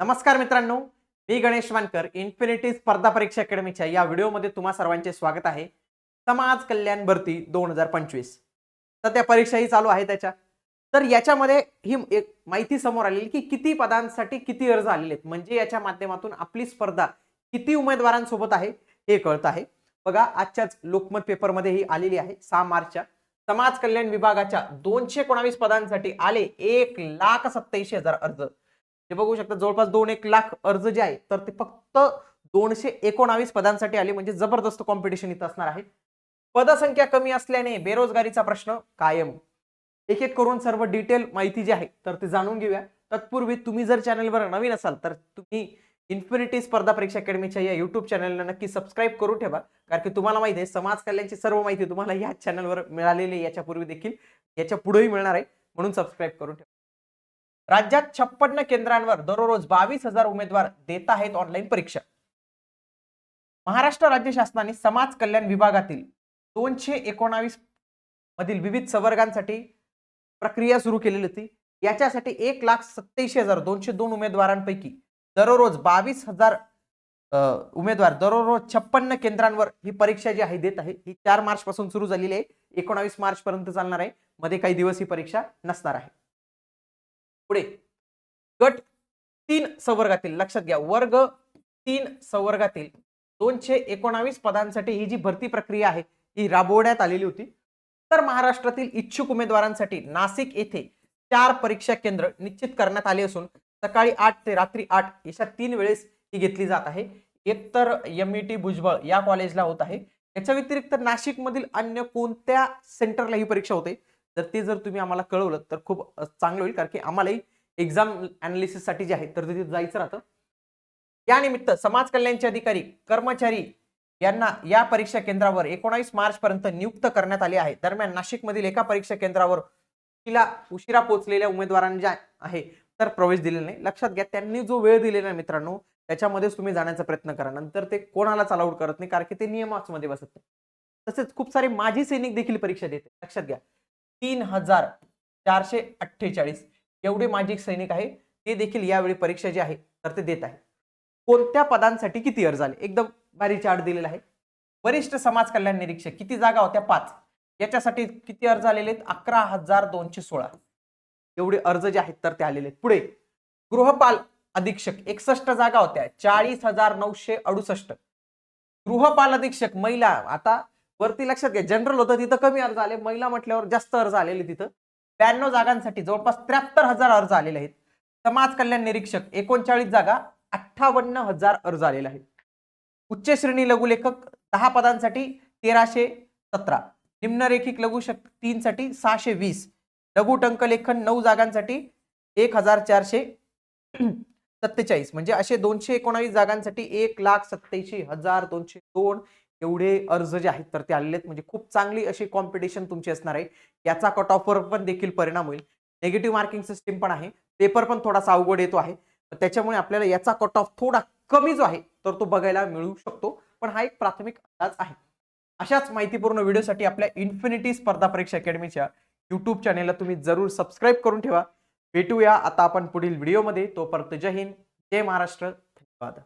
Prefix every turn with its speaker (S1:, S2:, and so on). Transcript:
S1: नमस्कार मित्रांनो मी गणेश वानकर इन्फिनिटी स्पर्धा परीक्षा अकॅडमीच्या या व्हिडिओमध्ये तुम्हा सर्वांचे स्वागत आहे. समाज कल्याण भरती दोन हजार पंचवीस. तर त्या परीक्षाही चालू आहे त्याच्या. तर याच्यामध्ये ही एक माहिती समोर आलेली की किती पदांसाठी किती अर्ज आलेले आहेत. म्हणजे याच्या माध्यमातून आपली स्पर्धा किती उमेदवारांसोबत आहे हे कळत आहे. बघा आजच्याच लोकमत पेपरमध्ये ही आलेली आहे. सहा मार्चच्या समाज कल्याण विभागाच्या दोनशे एकोणावीस पदांसाठी आले एक लाख सत्याऐंशी हजार अर्ज. हे बघू शकता जवळपास दोन एक लाख अर्ज जे आहे तर ते फक्त दोनशे एकोणावीस पदांसाठी आले म्हणजे जबरदस्त कॉम्पिटिशन इथं असणार आहे. पदसंख्या कमी असल्याने बेरोजगारीचा प्रश्न कायम. एक एक करून सर्व डिटेल माहिती जी आहे तर ते जाणून घेऊया. तत्पूर्वी तुम्ही जर चॅनलवर नवीन असाल तर तुम्ही इन्फिनिटी स्पर्धा परीक्षा अकॅडमीच्या या युट्यूब चॅनलला नक्की सबस्क्राईब करून ठेवा. कारण की तुम्हाला माहिती आहे समाज कल्याणची सर्व माहिती तुम्हाला या चॅनलवर मिळालेली आहे याच्यापूर्वी देखील याच्या पुढेही मिळणार आहे. म्हणून सबस्क्राईब करून ठेवा. राज्यात छप्पन्न केंद्रांवर दररोज बावीस हजार उमेदवार देत आहेत ऑनलाईन परीक्षा. महाराष्ट्र राज्य शासनाने समाज कल्याण विभागातील दोनशे एकोणावीस मधील विविध संवर्गांसाठी प्रक्रिया सुरू केलेली होती. याच्यासाठी एक लाख सत्याऐंशी हजार दोनशे दोन उमेदवारांपैकी दररोज बावीस हजार उमेदवार दररोज छप्पन्न केंद्रांवर ही परीक्षा जी आहे देत आहे ही चार मार्च पासून सुरू झालेली आहे. एकोणावीस मार्च पर्यंत चालणार आहे. मध्ये काही दिवस ही परीक्षा नसणार आहे. पुढे. गट तीन संवर्गातील लक्षात घ्या वर्ग तीन संवर्गातील दोनशे एकोणावीस पदांसाठी ही जी भरती प्रक्रिया आहे ही राबवण्यात आलेली होती. तर महाराष्ट्रातील इच्छुक उमेदवारांसाठी नाशिक येथे चार परीक्षा केंद्र निश्चित करण्यात आले असून सकाळी आठ ते रात्री आठ अशा तीन वेळेस ही घेतली जात आहे. एकतर एम ई टी भुजबळ या कॉलेजला होत आहे. याच्या व्यतिरिक्त नाशिकमधील अन्य कोणत्या सेंटरला ही परीक्षा होते? तर ते जर तुम्ही आम्हाला कळवलं तर खूप चांगलं होईल. कारण की आम्हालाही एक्झाम अनालिसिससाठी जे आहे तर तिथे जायचं राहतं. यानिमित्त समाज कल्याणचे अधिकारी कर्मचारी यांना या परीक्षा केंद्रावर एकोणावीस मार्च पर्यंत नियुक्त करण्यात आले आहे. दरम्यान नाशिकमधील एका परीक्षा केंद्रावर तिला उशिरा पोहोचलेल्या उमेदवारांना आहे तर प्रवेश दिलेला नाही. लक्षात घ्या त्यांनी जो वेळ दिलेला आहे मित्रांनो त्याच्यामध्येच तुम्ही जाण्याचा प्रयत्न करा. नंतर ते कोणालाच अलाउड करत नाही कारण की ते नियमामध्ये बसत नाही. तसेच खूप सारे माजी सैनिक देखील परीक्षा देते लक्षात घ्या. तीन हजार चारशे अठ्ठेचाळीस. एवढे माजी सैनिक आहे. ते देखील यावेळी परीक्षा जी आहे तर ते देत आहे. कोणत्या पदांसाठी किती अर्ज आले? एकदम भारी चार्ट दिलेला आहे. वरिष्ठ समाज कल्याण निरीक्षक किती जागा होत्या? पाच. याच्यासाठी किती अर्ज आलेले आहेत? अकरा हजार दोनशे सोळा. एवढे अर्ज जे आहेत तर ते आलेले आहेत. पुढे गृहपाल अधीक्षक एकसष्ट जागा होत्या. चाळीस हजार नऊशे अडुसष्ट. गृहपाल अधीक्षक महिला आता वरती लक्षात घ्या जनरल होतं तिथं कमी अर्ज आले महिला म्हटल्यावर जास्त अर्ज आलेले तिथं. ब्याण्णव जागांसाठी जवळपास त्र्याहत्तर हजार अर्ज आलेले आहेत. समाज कल्याण निरीक्षक एकोणचाळीस जागा अठ्ठावन्न हजार अर्ज आलेले आहेत. उच्च श्रेणी लघुलेखक दहा पदांसाठी तेराशे सतरा. निम्नरेखिक लघु शक सहाशे वीस. लघु टंकलेखन नऊ जागांसाठी एक हजार चारशे सत्तेचाळीस. म्हणजे असे दोनशे एकोणावीस जागांसाठी एक लाख सत्याऐंशी हजार दोनशे दोन एवढे अर्ज जे आहेत तर ते आलेले आहेत म्हणजे खूप चांगली अशी कॉम्पिटिशन तुमची असणार आहे. याचा कट ऑफवर पण देखील परिणाम होईल. नेगेटिव्ह मार्किंग सिस्टीम पण आहे. पेपर पण थोडासा अवघड येतो आहे. त्याच्यामुळे आपल्याला याचा कट ऑफ थोडा कमी जो आहे तर तो बघायला मिळू शकतो. पण हा एक प्राथमिक अंदाज आहे. अशाच माहितीपूर्ण व्हिडिओसाठी आपल्या इन्फिनिटी स्पर्धा परीक्षा अकॅडमीच्या यूट्यूब चॅनेलला तुम्ही जरूर सबस्क्राईब करून ठेवा. भेटूया आता आपण पुढील व्हिडिओमध्ये. तोपर्यंत जय हिंद. जय महाराष्ट्र. धन्यवाद.